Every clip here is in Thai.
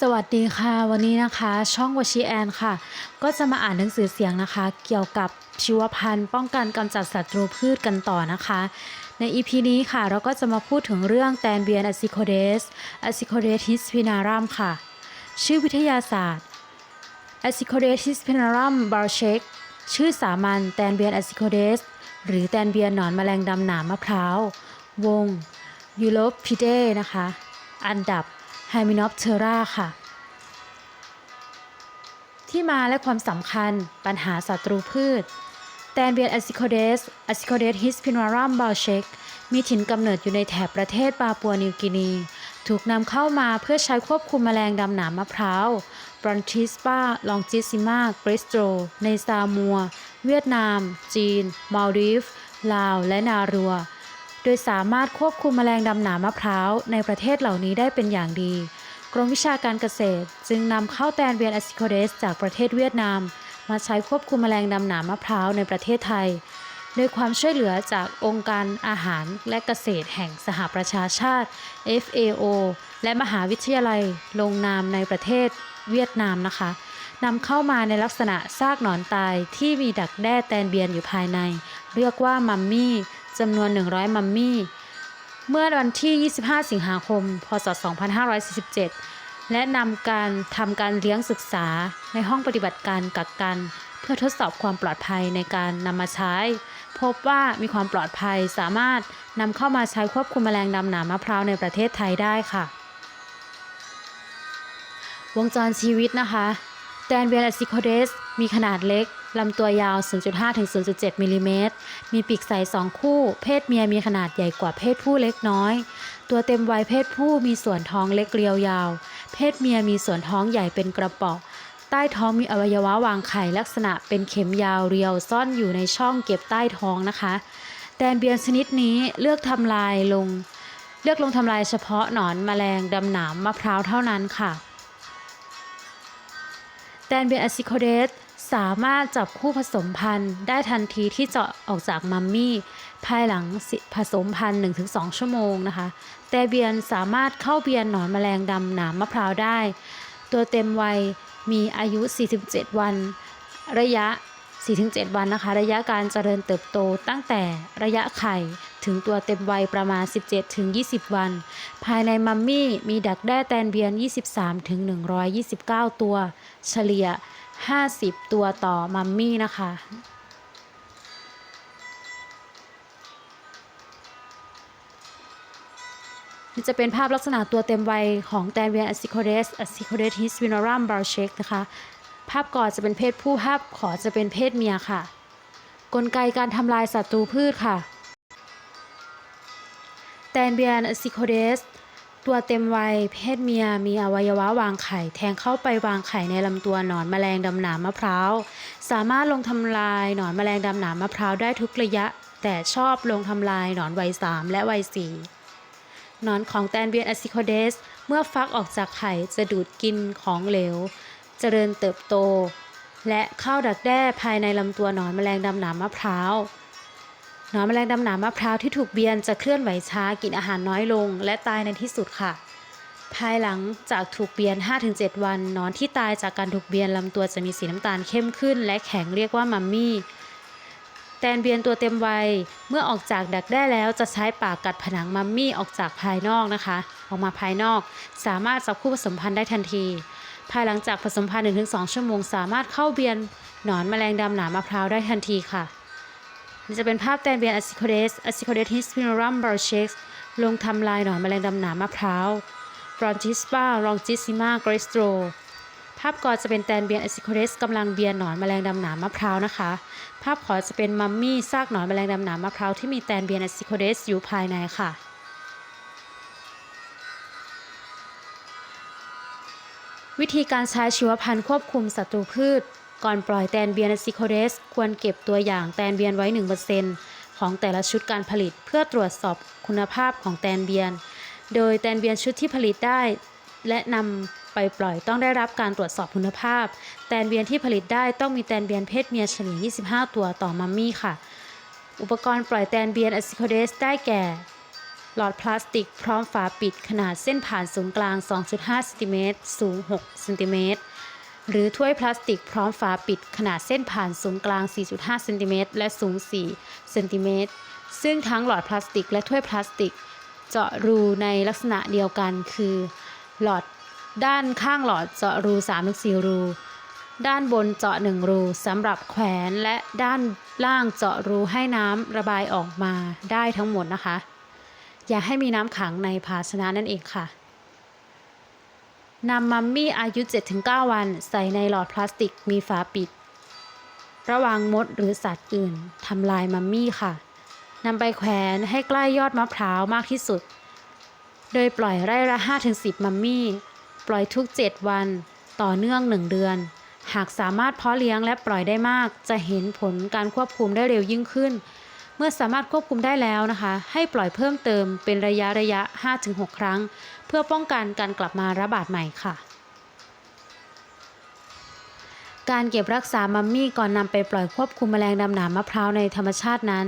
สวัสดีค่ะวันนี้นะคะ ช่องวชีแอนค่ะ ก็จะมาอ่านหนังสือเสียงนะคะ เกี่ยวกับชีวพันธุ์ ป้องกันกำจัดศัตรูพืชกันต่อนะคะ ใน EP นี้ค่ะเราก็จะมาพูดถึงเรื่องแตนเบียนอะซิโคเดสอะซิโคเดสฮิสพินารัมค่ะ ชื่อวิทยาศาสตร์ a s i c o d e s hispanorum b a r c h e k ชื่อสามัญแตนเบียน a s i c o d e s หรือแตนเบียนหนอนแมลงดำหนามมะพร้าว วง u l o p i d e นะคะ อันดับ Hymenoptera ค่ะ ที่มาและความสำคัญปัญหาศัตรูพืชแตนเบียน a s i c o d e s a s i c o d e s hispanorum b a r c h e k มีถิ่นกำเนิดอยู่ในแถบประเทศปาปัวนิวกินี ถูกนำเข้ามาเพื่อใช้ควบคุมแมลงดำหนามมะพร้าวบรอนทิสปาลองจิซิมาเกรสโตร ในซามัว เวียดนาม จีน มาลดีฟ ลาว และนารัว โดยสามารถควบคุมแมลงดำหนามมะพร้าวในประเทศเหล่านี้ได้เป็นอย่างดี กรมวิชาการเกษตร จึงนำข้าวแตนเบียนอซิโคเดสจากประเทศเวียดนาม มาใช้ควบคุมแมลงดำหนามมะพร้าวในประเทศไทย โดยความช่วยเหลือจากองค์การอาหารและเกษตรแห่งสหประชาชาติ FAO และมหาวิทยาลัยลงนามในประเทศเวียดนามนะคะนำเข้ามาในลักษณะซากหนอนตายที่มีดักแด้แตนเบียนอยู่ภายใน เรียกว่ามัมมี่ จำนวน 100 มัมมี่ เมื่อวันที่ 25 สิงหาคม พศ 2547 และนำการทำการเลี้ยงศึกษาในห้องปฏิบัติการกักกัน เพื่อทดสอบความปลอดภัยในการนำมาใช้ พบว่ามีความปลอดภัยสามารถนำเข้ามาใช้ควบคุมแมลงดำหนามมะพร้าวในประเทศไทยได้ค่ะ วงจรชีวิตนะคะแตนเบียนอซิโคเดสมีขนาดเล็ก ลำตัวยาว 0.5ถึง0.7มิลลิเมตร มีปีกใสสองคู่ เพศเมียมีขนาดใหญ่กว่าเพศผู้เล็กน้อย ตัวเต็มวัยเพศผู้มีส่วนท้องเล็กเรียวยาว เพศเมียมีส่วนท้องใหญ่เป็นกระป๋องใต้ท้องมีอวัยวะวางไข่ลักษณะเป็นเข็มยาวเรียวซ่อนอยู่ในช่องเก็บใต้ท้องนะคะ แตนเบียนชนิดนี้เลือกทำลายลง เลือกลงทำลายเฉพาะหนอนแมลงดำหนามมะพร้าวเท่านั้นค่ะ แตนเบียนอซิโคเดสสามารถจับคู่ผสมพันธุ์ได้ทันทีที่เจาะออกจากมัมมี่ ภายหลังผสมพันธุ์ 1-2 ชั่วโมงนะคะแต่เบียนสามารถเข้าเบียนหนอนแมลงดำหนามมะพร้าวได้ ตัวเต็มวัยมีอายุ 47 วัน ระยะ 4-7 วันนะคะ ระยะการเจริญเติบโตตั้งแต่ระยะไข่ถึงตัวเต็มวัยประมาณ 17-20 วัน ภายในมัมมี่มีดักแด้แตนเบียน 23-129 ตัว เฉลี่ย 50 ตัวต่อมัมมี่นะคะนี่จะเป็นภาพลักษณะตัวเต็มวัยของแตนเวียนอซิโคเดสอซิโคเดสฮิสวินอรัมบาร์เชกนะคะ ภาพกอนจะเป็นเพศผู้ภาพขอจะเป็นเพศเมียค่ะ กลไกการทำลายศัตรูพืชค่ะแตนเบียนอซิโคเดสตัวเต็มวัยเพศเมียมีอวัยวะวางไข่ แทงเข้าไปวางไข่ในลำตัวหนอนแมลงดำหนามมะพร้าว สามารถลงทำลายหนอนแมลงดำหนามมะพร้าวได้ทุกระยะ แต่ชอบลงทำลายหนอนวัยสามและวัยสี่หนอนของแตนเบียนอซิโคเดส เมื่อฟักออกจากไข่จะดูดกินของเหลว เจริญเติบโต และเข้าดักแด้ภายในลำตัวหนอนแมลงดำหนามมะพร้าวหนอนแมลงดำหนามมะพร้าวที่ถูกเบียนจะเคลื่อนไหวช้ากินอาหารน้อยลง และตายในที่สุดค่ะ ภายหลังจากถูกเบียน 5-7 วันหนอนที่ตายจากการถูกเบียนลำตัวจะมีสีน้ำตาลเข้มขึ้น และแข็งเรียกว่ามัมมี่แตนเบียนตัวเต็มวัยเมื่อออกจากดักแด้แล้วจะใช้ปากกัดผนังมัมมี่ออกจากภายนอกนะคะ ออกมาภายนอก สามารถจับคู่ผสมพันธุ์ได้ทันที ภายหลังจากผสมพันธุ์1-2 ชั่วโมง สามารถเข้าเบียนหนอนแมลงดำหนามมะพร้าวได้ทันทีค่ะนี่จะเป็นภาพแตนเบียนอะซิโคเดสอะซิโคเดสฮิสพิโนรัมบาร์เชกลงทำลายหนอนแมลงดำหนามมะพร้าวบรอนทิสปาลองจิซิมาเกรสโตรภาพก่อนจะเป็นแตนเบียนอะซิโคเดสกำลังเบียนหนอนแมลงดำหนามมะพร้าวนะคะ ภาพขอจะเป็นมัมมี่ซากหนอนแมลงดำหนามมะพร้าวที่มีแตนเบียนอะซิโคเดสอยู่ภายในค่ะ วิธีการใช้ชีวพันธุ์ควบคุมศัตรูพืช ก่อนปล่อยแตนเบียนอซิโคเดส ควรเก็บตัวอย่างแตนเบียนไว้ 1%ของแต่ละชุดการผลิตเพื่อตรวจสอบคุณภาพของแตนเบียน โดยแตนเบียนชุดที่ผลิตได้ และนำไปปล่อยต้องได้รับการตรวจสอบคุณภาพ แตนเบียนที่ผลิตได้ต้องมีแตนเบียนเพศเมียเฉลี่ย 25 ตัวต่อมัมมี่ค่ะ อุปกรณ์ปล่อยแตนเบียนอซิโคเดสได้แก่ หลอดพลาสติกพร้อมฝาปิดขนาดเส้นผ่านศูนย์กลาง 2.5ซนติเมตรสูง6ซนติเมตรหรือถ้วยพลาสติกพร้อมฝาปิดขนาดเส้นผ่านศูนย์กลาง 4.5ซนติเมตรและสูง4ซนติเมตรซึ่งทั้งหลอดพลาสติกและถ้วยพลาสติก เจาะรูในลักษณะเดียวกันคือ หลอดด้านข้างหลอดเจาะรู3-4รู ด้านบนเจาะ 1 รูสำหรับแขวนและด้านล่างเจาะรูให้น้ำระบายออกมาได้ทั้งหมดนะคะ อย่าให้มีน้ำขังในภาชนะนั่นเองค่ะนำมัมมี่อายุ 7-9 วัน ใส่ในหลอดพลาสติกมีฝาปิด ระวังมดหรือสัตว์อื่นทำลายมัมมี่ค่ะนำไปแขวนให้ใกล้ยอดมะพร้าวมากที่สุด โดยปล่อยไร่ละ 5-10 มัมมี่ ปล่อยทุก 7 วัน ต่อเนื่อง 1 เดือน หากสามารถเพาะเลี้ยงและปล่อยได้มาก จะเห็นผลการควบคุมได้เร็วยิ่งขึ้น เมื่อสามารถควบคุมได้แล้วนะคะ ให้ปล่อยเพิ่มเติมเป็นระยะระยะ 5-6 ครั้ง เพื่อป้องกันการกลับมาระบาดใหม่ค่ะ การเก็บรักษามัมมี่ก่อนนำไปปล่อยควบคุมแมลงดำหนามมะพร้าวในธรรมชาตินั้น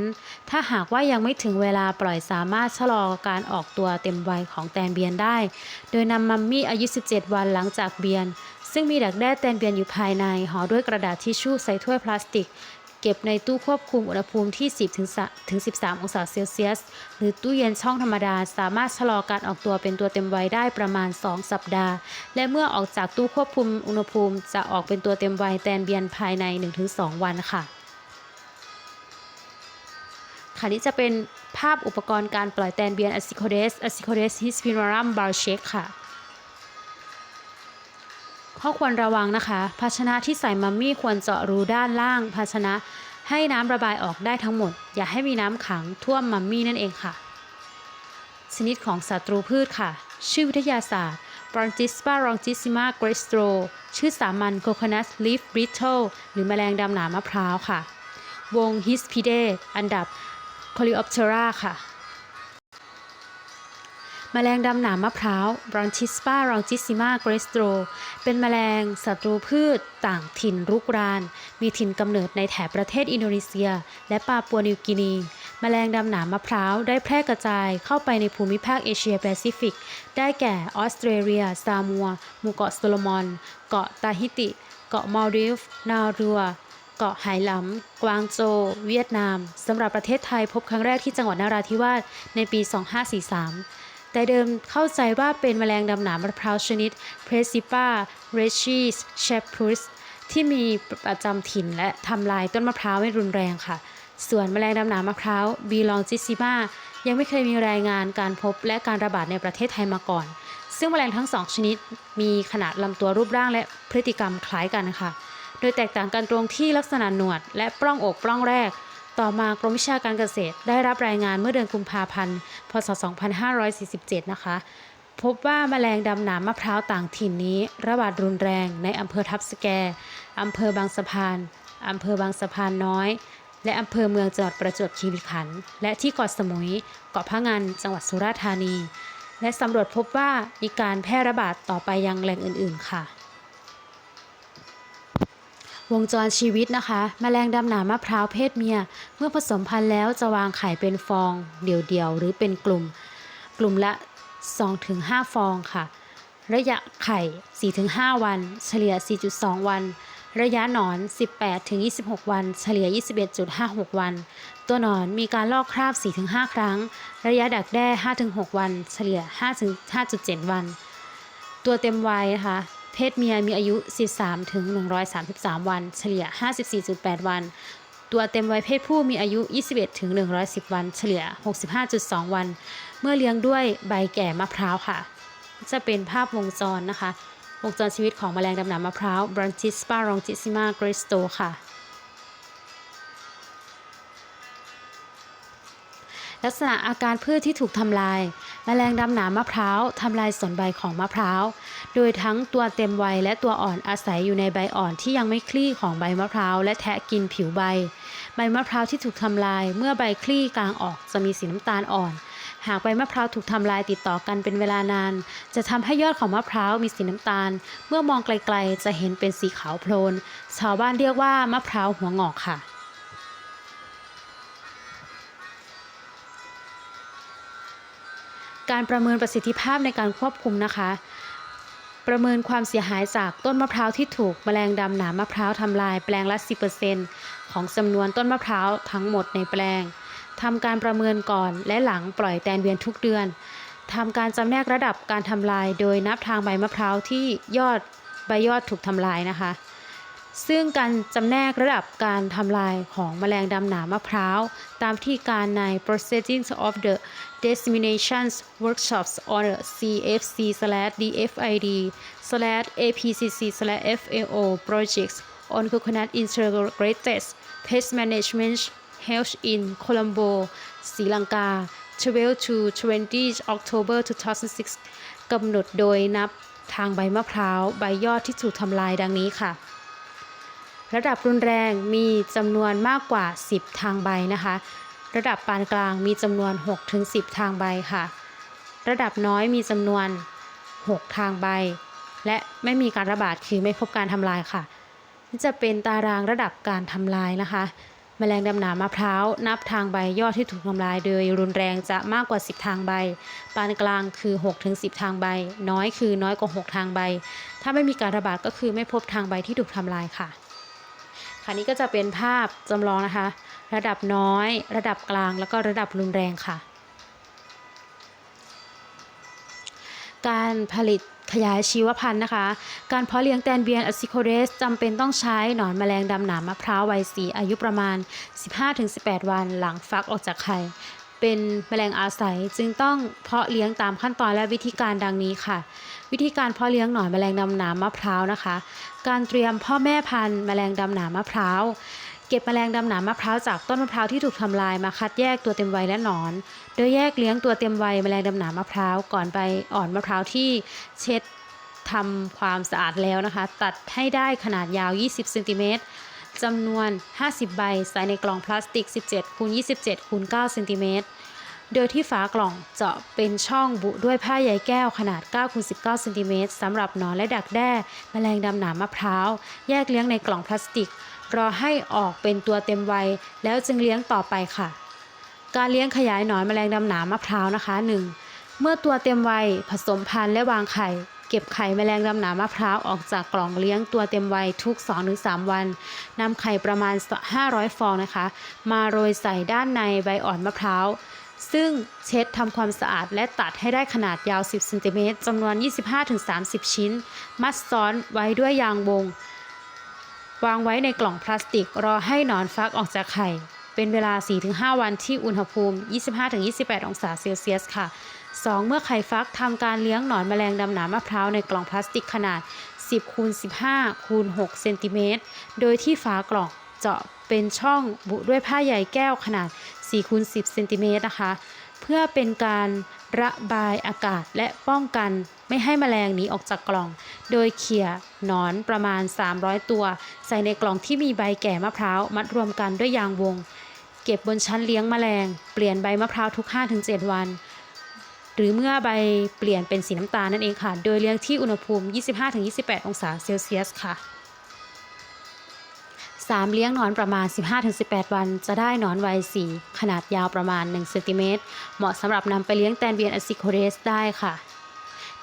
ถ้าหากว่ายังไม่ถึงเวลาปล่อยสามารถชะลอการออกตัวเต็มวัยของแตนเบียนได้ โดยนำมัมมี่อายุ 17 วันหลังจากเบียนซึ่งมีดักแด้แตนเบียนอยู่ภายในห่อด้วยกระดาษทิชชู่ใส่ถ้วยพลาสติก เก็บในตู้ควบคุมอุณหภูมิที่ 10ถึงถึง 13 องศาเซลเซียส หรือตู้เย็นช่องธรรมดา สามารถชะลอการออกตัวเป็นตัวเต็มวัยได้ประมาณ 2 สัปดาห์ และเมื่อออกจากตู้ควบคุมอุณหภูมิจะออกเป็นตัวเต็มวัยแตนเบียนภายใน 1-2 วันค่ะค่ะนี้จะเป็นภาพอุปกรณ์การปล่อยแตนเบียน Acicodes Acicodes hispinorum b a r c h e c ค่ะ ข้อควรระวังนะคะ ภาชนะที่ใส่มัมมี่ควรเจาะรูด้านล่าง ภาชนะให้น้ำระบายออกได้ทั้งหมด อย่าให้มีน้ำขังท่วมมัมมี่นั่นเองค่ะ ชนิดของศัตรูพืชค่ะ ชื่อวิทยาศาสตร์ Brontispa longissima grestro ชื่อสามัญ Coconut leaf beetle หรือแมลงดำหนามะพร้าวค่ะ วง hispide อันดับ Coleoptera ค่ะ แมลงดำหนามมะพร้าว Bronchispa longissima grestro เป็นแมลงศัตรูพืชต่างถิ่นรุกราน มีถิ่นกำเนิดในแถบประเทศอินโดนีเซีย และปาปัวนิวกินีแมลงดำหนามมะพร้าวได้แพร่กระจายเข้าไปในภูมิภาคเอเชียแปซิฟิก ได้แก่ออสเตรเลีย ซามัวหมู่เกาะโซโลมอน เกาะตาฮิติ เกาะมาลดีฟนารัวเกาะไหหลำ กวางโจวเวียดนาม สำหรับประเทศไทยพบครั้งแรกที่จังหวัดนราธิวาสในปี 2543 แต่เดิมเข้าใจว่าเป็นแมลงดำหนามมะพร้าวชนิด p r e s i p a r e c h i s c h e p r u s ที่มีประจำถิ่นและทำลายต้นมะพร้าวไม่รุนแรงค่ะ ส่วนแมลงดำหนามมะพร้าว b l o n g i s s i m a ยังไม่เคยมีรายงานการพบและการระบาดในประเทศไทยมาก่อน ซึ่งแมลงทั้งสองชนิด มีขนาดลำตัวรูปร่างและพฤติกรรมคล้ายกันค่ะ โดยแตกต่างกันตรงที่ลักษณะหนวด และปล้องอกปล้องแรก ต่อมากรมวิชาการเกษตรได้รับรายงานเมื่อเดือนกุมภาพันธ์ พศ 2547 นะคะ พบว่าแมลงดำหนามมะพร้าวต่างถิ่นนี้ ระบาดรุนแรงในอำเภอทับสแกอำเภอบางสะพานอำเภอบางสะพานน้อย และอำเภอเมืองจังหวัดประจวบคีรีขันธ์และที่เกาะสมุย เกาะพะงันจังหวัดสุราษฎร์ธานี และสำรวจพบว่ามีการแพร่ระบาดต่อไปยังแหล่งอื่น ๆ ค่ะ วงจรชีวิตนะคะแมลงดำหนามมะพร้าวเพศเมีย เมื่อผสมพันธุ์แล้วจะวางไข่เป็นฟอง เดี่ยวๆ หรือเป็นกลุ่ม กลุ่มละ 2-5 ฟองค่ะ ระยะไข่ 4-5 วัน เฉลี่ย 4.2 วัน ระยะหนอน 18-26 วัน เฉลี่ย 21.56 วัน ตัวหนอนมีการลอกคราบ 4-5 ครั้ง ระยะดักแด้ 5-6 วัน เฉลี่ย 5-5.7 วัน ตัวเต็มวัยนะคะ เพศเมียมีอายุ 13ถึง133 วัน เฉลี่ย 54.8 วัน ตัวเต็มวัยเพศผู้มีอายุ 21ถึง110 วัน เฉลี่ย 65.2 วัน เมื่อเลี้ยงด้วยใบแก่มะพร้าวค่ะ จะเป็นภาพวงจรนะคะ วงจรชีวิตของแมลงดำหนามมะพร้าว Bronchispa longissima grestro ค่ะ ลักษณะอาการพืชที่ถูกทำลายแมลงดำหนามมะพร้าวทำลายส่วนใบของมะพร้าว โดยทั้งตัวเต็มวัยและตัวอ่อนอาศัยอยู่ในใบอ่อนที่ยังไม่คลี่ของใบมะพร้าวและแทะกินผิวใบ ใบมะพร้าวที่ถูกทำลาย เมื่อใบคลี่กลางออกจะมีสีน้ำตาลอ่อน หากใบมะพร้าวถูกทำลายติดต่อกันเป็นเวลานาน จะทำให้ยอดของมะพร้าวมีสีน้ำตาล เมื่อมองไกลๆจะเห็นเป็นสีขาวโพลน ชาวบ้านเรียกว่ามะพร้าวหัวงอกค่ะ การประเมินประสิทธิภาพในการควบคุมนะคะ ประเมินความเสียหายจากต้นมะพร้าวที่ถูกแมลงดำหนามมะพร้าวทำลายแปลงละ 10%ของจำนวนต้นมะพร้าวทั้งหมดในแปลงทำการประเมินก่อนและหลังปล่อยแตนเวียนทุกเดือนทำการจำแนกระดับการทำลายโดยนับทางใบมะพร้าวที่ยอดใบยอดถูกทำลายนะคะ ซึ่งการจำแนกระดับการทำลายของแมลงดำหนามมะพร้าว ตามวิธีการใน Proceedings of the Disseminations Workshops on the CFC DFID APCC FAO projects on coconut integrated pest management held in Colombo, Sri Lanka 12 to 20 October 2006 กำหนดโดยนับทางใบมะพร้าว ใบยอดที่ถูกทำลายดังนี้ค่ะ ระดับรุนแรงมีจำนวนมากกว่า 10 ทางใบนะคะ ระดับปานกลางมีจำนวน 6-10 ทางใบค่ะ ระดับน้อยมีจำนวน 6 ทางใบ และไม่มีการระบาดคือไม่พบการทำลายค่ะนี่จะเป็นตารางระดับการทำลายนะคะแมลงดำหนามมะพร้าวนับทางใบยอดที่ถูกทำลายโดยรุนแรงจะมากกว่า 10 ทางใบ ปานกลางคือ 6-10 ทางใบ น้อยคือน้อยกว่า 6 ทางใบ ถ้าไม่มีการระบาดก็คือไม่พบทางใบที่ถูกทำลายค่ะค่ะนี้ก็จะเป็นภาพจำลองนะคะ ระดับน้อย ระดับกลาง แล้วก็ระดับรุนแรงค่ะ การผลิตขยายชีวพันธุ์นะคะ การเพาะเลี้ยงแตนเบียนอซิโคเรสจำเป็นต้องใช้หนอนแมลงดำหนามมะพร้าววัยสีอายุประมาณ 15-18 วันหลังฟักออกจากไข่ เป็นแมลงอาศัยจึงต้องเพาะเลี้ยงตามขั้นตอนและวิธีการดังนี้ค่ะ วิธีการเพาะเลี้ยงหนอนแมลงดำหนามมะพร้าวนะคะ การเตรียมพ่อแม่พันธุ์แมลงดำหนามมะพร้าว ก็บแมลงดำหนามมะพร้าวจากต้นมะพร้าวที่ถูกทำลายมาคัดแยกตัวเต็มวัยและหนอน โดยแยกเลี้ยงตัวเต็มวัยแมลงดำหนามมะพร้าวก่อนไปอ่อนมะพร้าวที่เช็ดทำความสะอาดแล้วนะคะ ตัดให้ได้ขนาดยาว 20เซนติเมตรจำนวน 50 ใบใส่ในกล่องพลาสติก 17คูณ27คูณ9เซนติเมตรโดยที่ฝากล่องเจาะเป็นช่องบุด้วยผ้าใยแก้วขนาด9คูณ19เซนติเมตรสำหรับหนอนและดักแด้ แมลงดำหนามมะพร้าว แยกเลี้ยงในกล่องพลาสติก รอให้ออกเป็นตัวเต็มวัย แล้วจึงเลี้ยงต่อไปค่ะ การเลี้ยงขยายหนอนแมลงดำหนามมะพร้าวนะคะ 1. เมื่อตัวเต็มวัยผสมพันธุ์และวางไข่ เก็บไข่แมลงดำหนามมะพร้าวออกจากกล่องเลี้ยงตัวเต็มวัยทุก 2-3 วันนำไข่ประมาณ 500 ฟองนะคะ มาโรยใส่ด้านในใบอ่อนมะพร้าวซึ่งเช็ดทำความสะอาดและตัดให้ได้ขนาดยาว 10เซนติเมตรจำนวน 25-30 ชิ้น มัดซ้อนไว้ด้วยยางวง วางไว้ในกล่องพลาสติกรอให้หนอนฟักออกจากไข่ เป็นเวลา 4-5 วันที่อุณหภูมิ 25-28 องศาเซลเซียสค่ะ 2. เมื่อไข่ฟักทำการเลี้ยงหนอนแมลงดำหนามมะพร้าวในกล่องพลาสติกขนาด 10คูณ15คูณ6เซนติเมตร โดยที่ฝากล่องเจาะเป็นช่องบุด้วยผ้าใยแก้วขนาด4คูณ10เซนติเมตรนะคะ เพื่อเป็นการ ระบายอากาศและป้องกันไม่ให้แมลงหนีออกจากกล่อง โดยเขี่ยหนอนประมาณ 300 ตัว ใส่ในกล่องที่มีใบแก่มะพร้าวมัดรวมกันด้วยยางวง เก็บบนชั้นเลี้ยงแมลง เปลี่ยนใบมะพร้าวทุก 5-7 วัน หรือเมื่อใบเปลี่ยนเป็นสีน้ำตาลนั่นเองค่ะ โดยเลี้ยงที่อุณหภูมิ 25-28 องศาเซลเซียสค่ะ 3. เลี้ยงหนอนประมาณ 15-18 วัน จะได้หนอนวัย4ขนาดยาวประมาณ1เซนติเมตรเหมาะสำหรับนำไปเลี้ยงแตนเบียนอซิโคเรสได้ค่ะ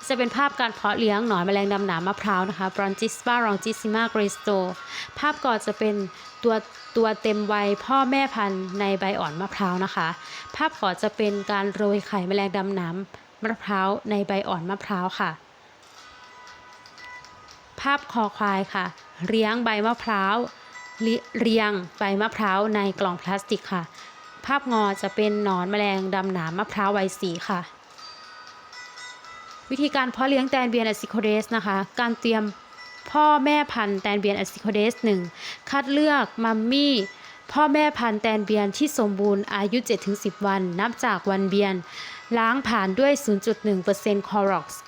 จะเป็นภาพการเพาะเลี้ยงหนอนแมลงดำหนามมะพร้าวนะคะ bronchispa longissima gristo ภาพก่อนจะเป็นตัวตัวเต็มวัยพ่อแม่พันธุ์ในใบอ่อนมะพร้าวนะคะ ภาพก่อนจะเป็นการโรยไข่แมลงดำหนามมะพร้าวในใบอ่อนมะพร้าวค่ะ ภาพคอควายค่ะ เลี้ยงใบมะพร้าว เรียงใบมะพร้าวในกล่องพลาสติกค่ะ ภาพงอจะเป็นหนอนแมลงดำหนามมะพร้าววัยสีค่ะ วิธีการเพาะเลี้ยงแตนเบียนอซิโคเดสนะคะ การเตรียมพ่อแม่พันธุ์แตนเบียนอซิโคเดส 1 คัดเลือกมัมมี่พ่อแม่พันธุ์แตนเบียนที่สมบูรณ์อายุ 7-10 วัน นับจากวันเบียน ล้างผ่านด้วย 0.1%คอร็อกซ์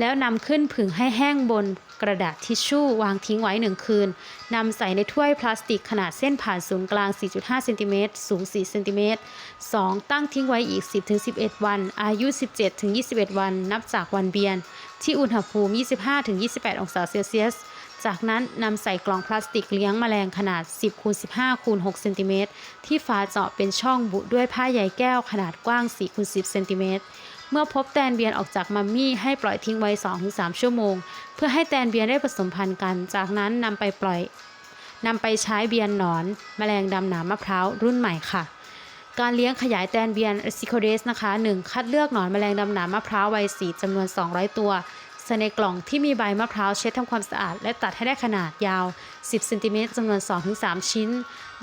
แล้วนำขึ้นผึ่งให้แห้งบน กระดาษทิชชู่วางทิ้งไว้หนึ่งคืนนำใส่ในถ้วยพลาสติกขนาดเส้นผ่านศูนย์กลาง 4.5 เซนติเมตรสูง 4 เซนติเมตร 2. ตั้งทิ้งไว้อีก 10-11 วัน อายุ 17-21 วัน นับจากวันเบียน ที่อุณหภูมิ 25-28 องศาเซลเซียสจากนั้นนำใส่กล่องพลาสติกเลี้ยงแมลงขนาด 10คูณ15คูณ6เซนติเมตรที่ฝาเจาะเป็นช่องบุด้วยผ้าใยแก้วขนาดกว้าง4คูณ10เซนติเมตร เมื่อพบแตนเบียนออกจากมัมมี่ให้ปล่อยทิ้งไว้ 2-3 ชั่วโมง เพื่อให้แตนเบียนได้ผสมพันธุ์กัน จากนั้นนำไปปล่อยนำไปใช้เบียนหนอนแมลงดำหนามมะพร้าวรุ่นใหม่ค่ะการเลี้ยงขยายแตนเบียนซิโคเดสนะคะ 1. คัดเลือกหนอนแมลงดำหนามมะพร้าววัยสีจำนวน 200 ตัวใส่ในกล่องที่มีใบมะพร้าวเช็ดทำความสะอาด และตัดให้ได้ขนาดยาว 10เซนติเมตรจำนวน 2-3 ชิ้น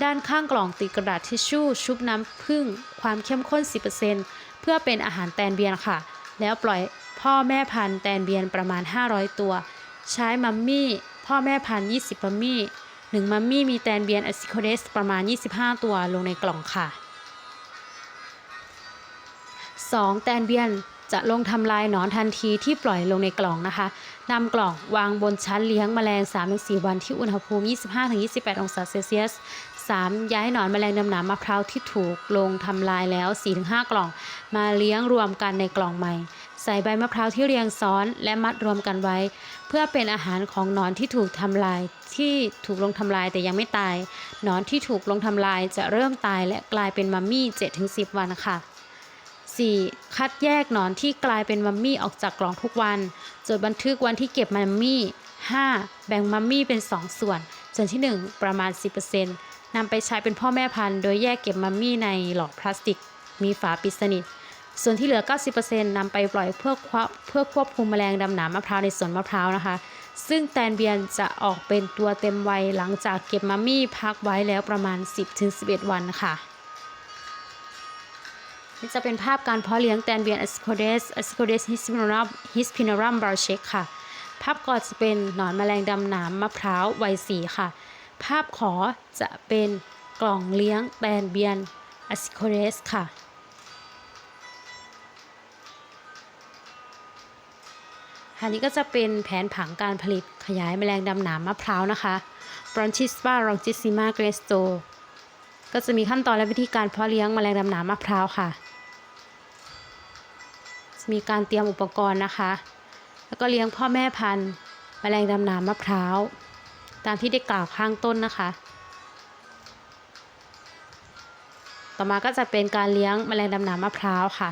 ด้านข้างกล่องติดกระดาษทิชชู่ ชุบน้ำผึ้งความเข้มข้น 10% เพื่อเป็นอาหารแตนเบียนค่ะ แล้วปล่อยพ่อแม่พันธุ์แตนเบียนประมาณ 500 ตัว ใช้มัมมี่ พ่อแม่พันธุ์20 มัมมี่1มัมมี่มีแตนเบียนอซิโคเดสประมาณ 25 ตัวลงในกล่องค่ะ 2. แตนเบียนจะลงทำลายหนอนทันทีที่ปล่อยลงในกล่องนะคะนำกล่องวางบนชั้นเลี้ยงแมลง 3-4 วันที่อุณหภูมิ 25-28 องศาเซลเซียส 3. ย้ายหนอนแมลงดำหนามมะพร้าวที่ถูกลงทำลายแล้ว 4-5 กล่อง มาเลี้ยงรวมกันในกล่องใหม่ ใส่ใบมะพร้าวที่เรียงซ้อนและมัดรวมกันไว้ เพื่อเป็นอาหารของหนอนที่ถูกทำลายที่ถูกลงทำลายแต่ยังไม่ตายหนอนที่ถูกลงทำลายจะเริ่มตายและกลายเป็นมัมมี่ 7-10 วันค่ะ 4. คัดแยกหนอนที่กลายเป็นมัมมี่ออกจากกล่องทุกวัน จดบันทึกวันที่เก็บมัมมี่ 5. แบ่งมัมมี่เป็น 2 ส่วน ส่วนที่ 1 ประมาณ 10% นำไปใช้เป็นพ่อแม่พันธุ์ โดยแยกเก็บมัมมี่ในหลอดพลาสติก มีฝาปิดสนิท ส่วนที่เหลือ 90%นำไปปล่อยเพื่อเพื่อควบคุมแมลงดำหนามมะพร้าวในสวนมะพร้าวนะคะ ซึ่งแตนเบียนจะออกเป็นตัวเต็มวัยหลังจากเก็บมัมมี่พักไว้แล้วประมาณ 10-11 วันค่ะนี่จะเป็นภาพการเพาะเลี้ยงแตนเบียนอสโคเดสอสโคเดสฮิสพินอรัมฮิสพินอรัมบาร์เชคค่ะ ภาพก่อนจะเป็นหนอนแมลงดำหนามมะพร้าววัยสีค่ะ ภาพขอจะเป็นกล่องเลี้ยงแตนเบียนอ s สโคเดสค่ะ อันนี้ก็จะเป็นแผนผังการผลิตขยายแมลงดำหนามมะพร้าวนะคะ Bronchispa longissima gresto ก็จะมีขั้นตอนและวิธีการเพาะเลี้ยงแมลงดำหนามมะพร้าวค่ะ มีการเตรียมอุปกรณ์นะคะ แล้วก็เลี้ยงพ่อแม่พันธุ์แมลงดำหนามมะพร้าว ตามที่ได้กล่าวข้างต้นนะคะ ต่อมาก็จะเป็นการเลี้ยงแมลงดำหนามมะพร้าวค่ะ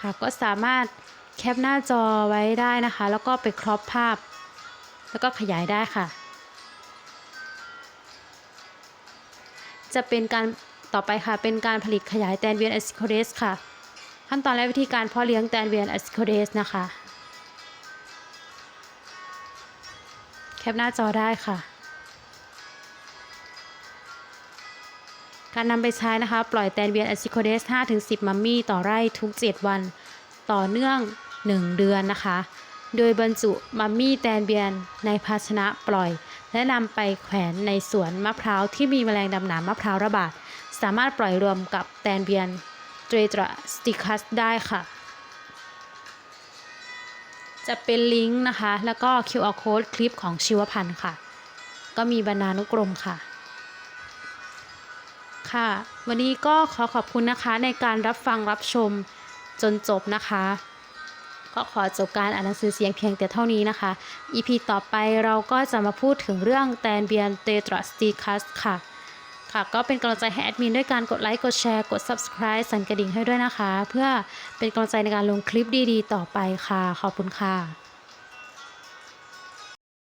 ค่ะก็สามารถแคปหน้าจอไว้ได้นะคะ แล้วก็ไปครอปภาพ แล้วก็ขยายได้ค่ะ จะเป็นการต่อไปค่ะเป็นการผลิตขยายแตนเวียนแอสโคเดสค่ะ ขั้นตอนและวิธีการเพาะเลี้ยงแตนเวียนแอสโคเดสนะคะ แคปหน้าจอได้ค่ะ การนำไปใช้นะคะ ปล่อยแตนเวียนแอซิโคเดส5-10 มัมมี่ต่อไร่ทุก 7 วันต่อเนื่อง 1 เดือนนะคะ โดยบรรจุมัมมี่แตนเบียนในภาชนะปล่อย และนำไปแขวนในสวนมะพร้าวที่มีแมลงดำหนามมะพร้าวระบาด สามารถปล่อยรวมกับแตนเบียน เตรตราสติคัสได้ค่ะ จะเป็นลิงก์นะคะ แล้วก็ QR code คลิปของชีวพันธ์ค่ะ ก็มีบรรณานุกรมค่ะ ค่ะ วันนี้ก็ขอขอบคุณนะคะในการรับฟังรับชมจนจบนะคะ ก็ขอจบการอ่านหนังสือเสียงเพียงแต่เท่านี้นะคะ EP ต่อไปเราก็จะมาพูดถึงเรื่องแตนเบียนเตตราสติคัสค่ะ ค่ะ ก็เป็นกำลังใจให้แอดมินด้วยการกดไลค์กดแชร์กด Subscribe สั่นกระดิ่งให้ด้วยนะคะ เพื่อเป็นกำลังใจในการลงคลิปดีๆ ต่อไปค่ะ ขอบคุณค่ะ